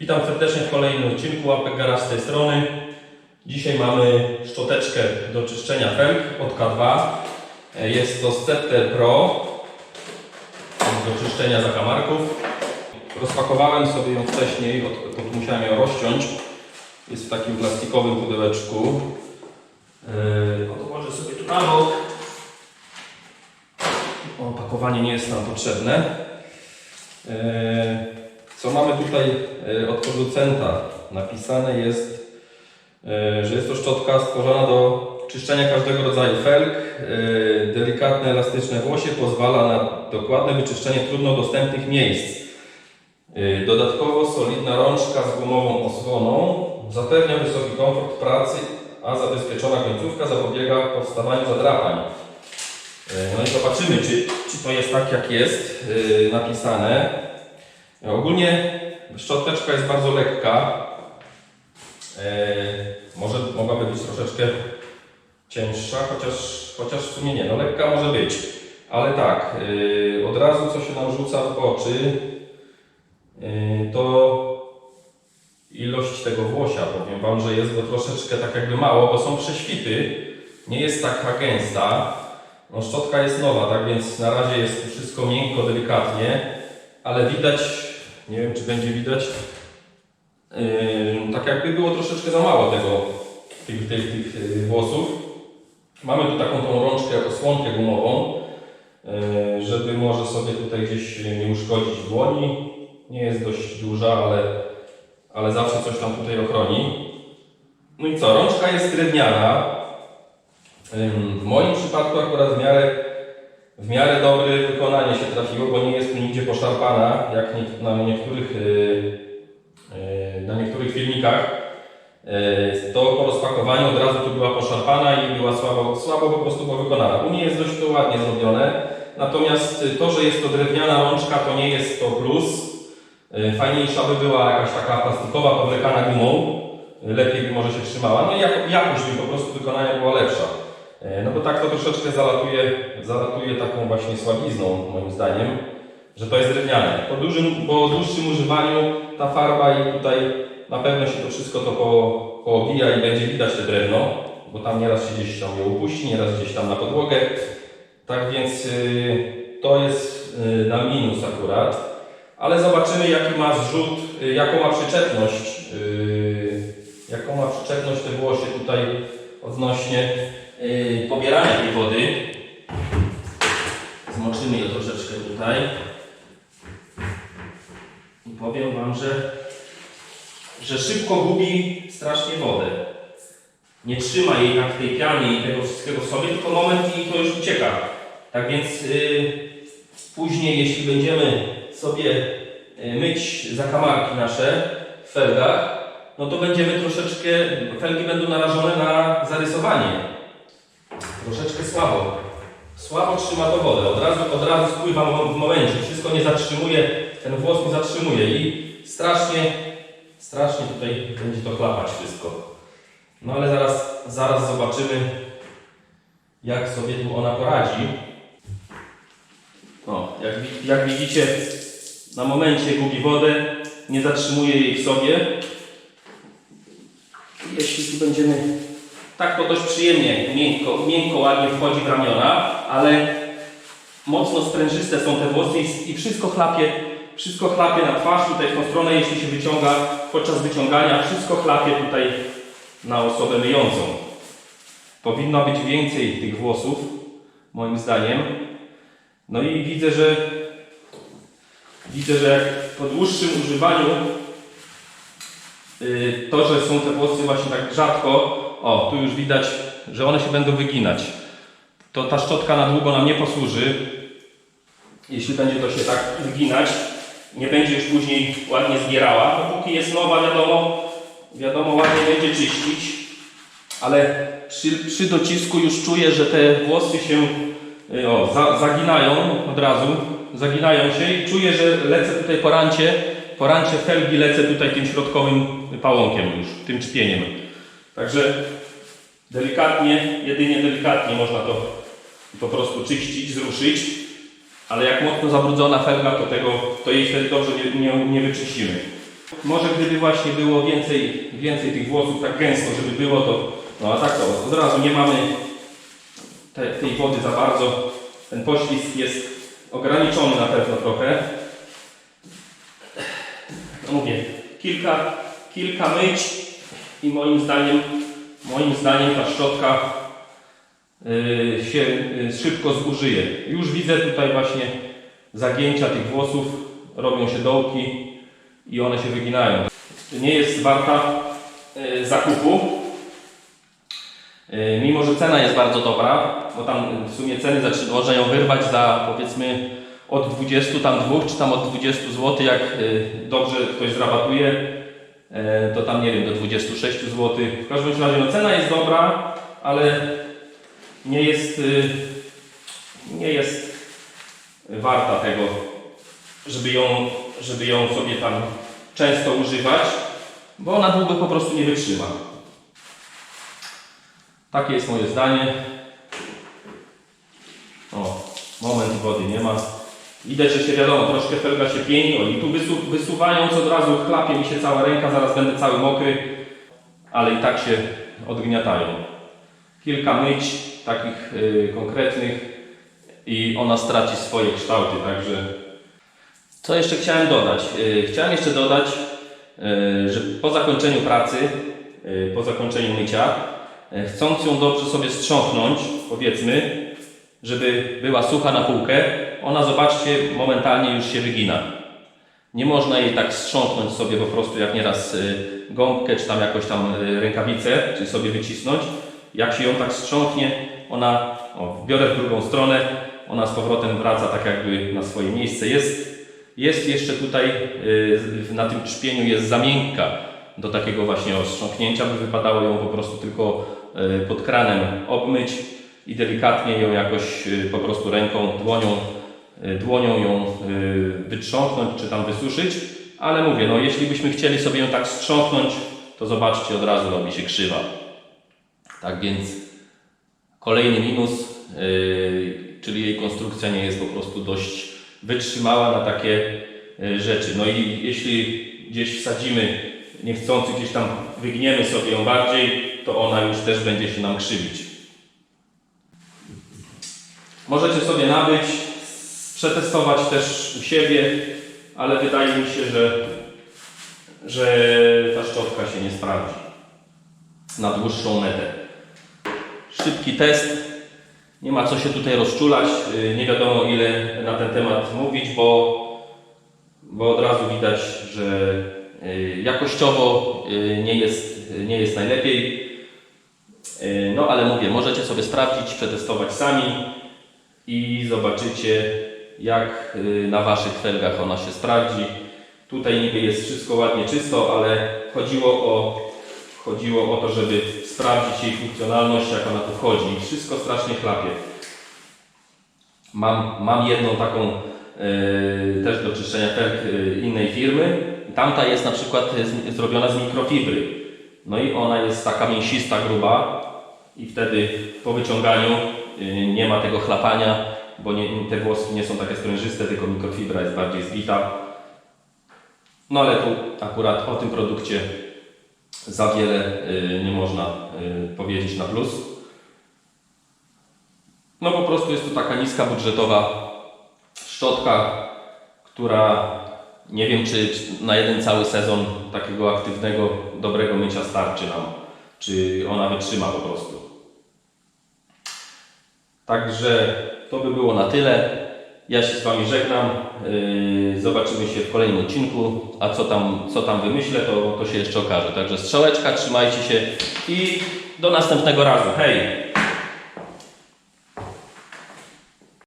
Witam serdecznie w kolejnym odcinku Łapek Garaż z tej strony. Dzisiaj mamy szczoteczkę do czyszczenia felg od K2. E, Jest to Scepter Pro do czyszczenia zakamarków. Rozpakowałem sobie ją wcześniej, od, od musiałem ją rozciąć. Jest w takim plastikowym pudełeczku. Yy, odłożę sobie tu na bok. Opakowanie nie jest nam potrzebne. Co mamy tutaj e, od producenta? Napisane jest, e, że jest to szczotka stworzona do czyszczenia każdego rodzaju felg. E, Delikatne, elastyczne włosie pozwala na dokładne wyczyszczenie trudno dostępnych miejsc. Dodatkowo solidna rączka z gumową osłoną zapewnia wysoki komfort pracy, a zabezpieczona końcówka zapobiega powstawaniu zadrapań. No i zobaczymy, czy, czy to jest tak, jak jest napisane. E, Ogólnie szczoteczka jest bardzo lekka. E, może mogłaby być troszeczkę cięższa, chociaż, chociaż w sumie nie, no lekka może być. Ale tak, yy, od razu co się nam rzuca w oczy, to ilość tego włosia. Powiem Wam, że jest go troszeczkę tak jakby mało, bo są prześwity. Nie jest taka gęsta. No, szczotka jest nowa, tak więc na razie jest wszystko miękko, delikatnie, ale widać, nie wiem czy będzie widać, yy, tak jakby było troszeczkę za mało tego, tych, tych, tych yy, włosów. Mamy tu taką tą rączkę, osłonkę gumową, yy, żeby może sobie tutaj gdzieś nie uszkodzić dłoni. Nie jest dość duża, ale, ale zawsze coś tam tutaj ochroni. No i co, rączka jest drewniana, Ym, W moim przypadku akurat w miarę, w miarę dobre wykonanie się trafiło, bo nie jest tu nigdzie poszarpana, jak nie, na niektórych, yy, yy, na niektórych filmikach. Yy, to po rozpakowaniu od razu tu była poszarpana i była słabo, słabo po prostu wykonana. U mnie jest dość to ładnie zrobione, natomiast to, że jest to drewniana rączka, to nie jest to plus. Yy, Fajniejsza by była jakaś taka plastikowa, powlekana gumą, lepiej by może się trzymała. No i jako, jakość by po prostu wykonania była lepsza. E, No bo tak to troszeczkę zalatuje, zalatuje taką właśnie słabizną moim zdaniem, że to jest drewniane. Po, dużym, po dłuższym używaniu ta farba i tutaj na pewno się to wszystko to po, poobija i będzie widać te drewno, bo tam nieraz się gdzieś tam je upuści, nieraz gdzieś tam na podłogę. Tak więc y, to jest y, na minus akurat. Ale zobaczymy jaki ma zrzut, y, jaką ma przyczepność, y, jaką ma przyczepność te włosie tutaj odnośnie yy, pobierania tej wody. Zmoczymy je troszeczkę tutaj. I powiem Wam, że, że szybko gubi strasznie wodę. Nie trzyma jej tak tej piany i tego wszystkiego w sobie, tylko moment i to już ucieka. Tak więc yy, później, jeśli będziemy sobie yy, myć zakamarki nasze w felgach, no to będziemy troszeczkę, felgi będą narażone na zarysowanie. Troszeczkę słabo. Słabo trzyma to wodę. Od razu, od razu spływa w momencie. Wszystko nie zatrzymuje, ten włos nie zatrzymuje i strasznie, strasznie tutaj będzie to chlapać wszystko. No ale zaraz, zaraz zobaczymy, jak sobie tu ona poradzi. O, jak, jak widzicie, na momencie gubi wodę, nie zatrzymuje jej w sobie. Jeśli tu będziemy tak to dość przyjemnie, miękko, miękko, ładnie wchodzi w ramiona, ale mocno sprężyste są te włosy i, wszystko chlapie, wszystko chlapie na twarz tutaj w tą stronę, jeśli się wyciąga podczas wyciągania, wszystko chlapie tutaj na osobę myjącą. Powinno być więcej tych włosów, moim zdaniem. No i widzę, że widzę, że po dłuższym używaniu y, to, że są te włosy właśnie tak rzadko, o, tu już widać, że one się będą wyginać. To ta szczotka na długo nam nie posłuży. Jeśli będzie to się tak wyginać, nie będzie już później ładnie zbierała. Dopóki jest nowa, wiadomo, wiadomo ładnie będzie czyścić. Ale przy, przy docisku już czuję, że te włosy się y, o, za, zaginają od razu. Zaginają się i czuję, że lecę tutaj po rancie, po rancie felgi lecę tutaj tym środkowym pałąkiem już, tym czpieniem. Także delikatnie, jedynie delikatnie można to po prostu czyścić, zruszyć, ale jak mocno zabrudzona felga, to tego, to jej wtedy dobrze nie, nie, nie wyczyścimy. Może gdyby właśnie było więcej, więcej tych włosów tak gęsto, żeby było to, no a tak to od razu nie mamy te, tej wody za bardzo. Ten poślizg jest ograniczony na pewno trochę. No mówię, kilka, kilka myć i moim zdaniem, moim zdaniem ta szczotka yy, się yy, szybko zużyje. Już widzę tutaj właśnie zagięcia tych włosów, robią się dołki i one się wyginają. Nie jest warta yy, zakupu. Mimo, że cena jest bardzo dobra, bo tam w sumie ceny można ją wyrwać za powiedzmy od 20 tam dwóch, czy tam od 20 zł, jak dobrze ktoś zrabatuje, to tam nie wiem, do 26 zł. W każdym razie no, cena jest dobra, ale nie jest, yy, nie jest warta tego, żeby ją, żeby ją sobie tam często używać, bo ona długo po prostu nie wytrzyma. Takie jest moje zdanie. O, moment wody nie ma. Widać, że się wiadomo, troszkę felga się pieni. I tu wysu wysuwając od razu chlapie mi się cała ręka, zaraz będę cały mokry, ale i tak się odgniatają. Kilka myć takich y, konkretnych i ona straci swoje kształty, także co jeszcze chciałem dodać? Yy, Chciałem jeszcze dodać, yy, że po zakończeniu pracy, yy, po zakończeniu mycia, yy, chcąc ją dobrze sobie strząknąć, powiedzmy, żeby była sucha na półkę, ona zobaczcie, momentalnie już się wygina. Nie można jej tak strząknąć sobie po prostu jak nieraz yy, gąbkę, czy tam jakoś tam yy, rękawicę, czy sobie wycisnąć. Jak się ją tak strząknie, ona, o, biorę w drugą stronę, ona z powrotem wraca tak jakby na swoje miejsce. Jest jest jeszcze tutaj y, na tym trzpieniu jest za miękka do takiego właśnie ostrząknięcia, by wypadało ją po prostu tylko y, pod kranem obmyć i delikatnie ją jakoś y, po prostu ręką, dłonią, y, dłonią ją y, wytrząknąć czy tam wysuszyć. Ale mówię, no jeśli byśmy chcieli sobie ją tak strząknąć, to zobaczcie, od razu robi się krzywa. Tak więc Kolejny minus, yy, czyli jej konstrukcja nie jest po prostu dość wytrzymała na takie rzeczy. No i jeśli gdzieś wsadzimy niechcący, gdzieś tam wygniemy sobie ją bardziej, to ona już też będzie się nam krzywić. Możecie sobie nabyć, przetestować też u siebie, ale wydaje mi się, że, że ta szczotka się nie sprawdzi na dłuższą metę szybki test. Nie ma co się tutaj rozczulać. Yy, Nie wiadomo ile na ten temat mówić, bo, bo od razu widać, że yy, jakościowo yy, nie jest, nie jest najlepiej. No ale mówię, możecie sobie sprawdzić, przetestować sami i zobaczycie jak yy, na Waszych felgach ona się sprawdzi. Tutaj niby jest wszystko ładnie czysto, ale chodziło o Chodziło o to, żeby sprawdzić jej funkcjonalność, jak ona tu wchodzi. I wszystko strasznie chlapie. Mam, mam jedną taką e, też do czyszczenia felg e, innej firmy. Tamta jest na przykład z, zrobiona z mikrofibry. No i ona jest taka mięsista, gruba i wtedy po wyciąganiu e, nie ma tego chlapania, bo nie, te włoski nie są takie sprężyste, tylko mikrofibra jest bardziej zbita. No ale tu akurat o tym produkcie za wiele y, nie można y, powiedzieć na plus. No po prostu jest to taka niska budżetowa szczotka, która nie wiem czy, na jeden cały sezon takiego aktywnego, dobrego mycia starczy nam, czy ona wytrzyma po prostu. Także to by było na tyle. Ja się z Wami żegnam. Yy, Zobaczymy się w kolejnym odcinku. A co tam, co tam wymyślę, to, to się jeszcze okaże. Także strzałeczka, trzymajcie się i do następnego razu. Hej!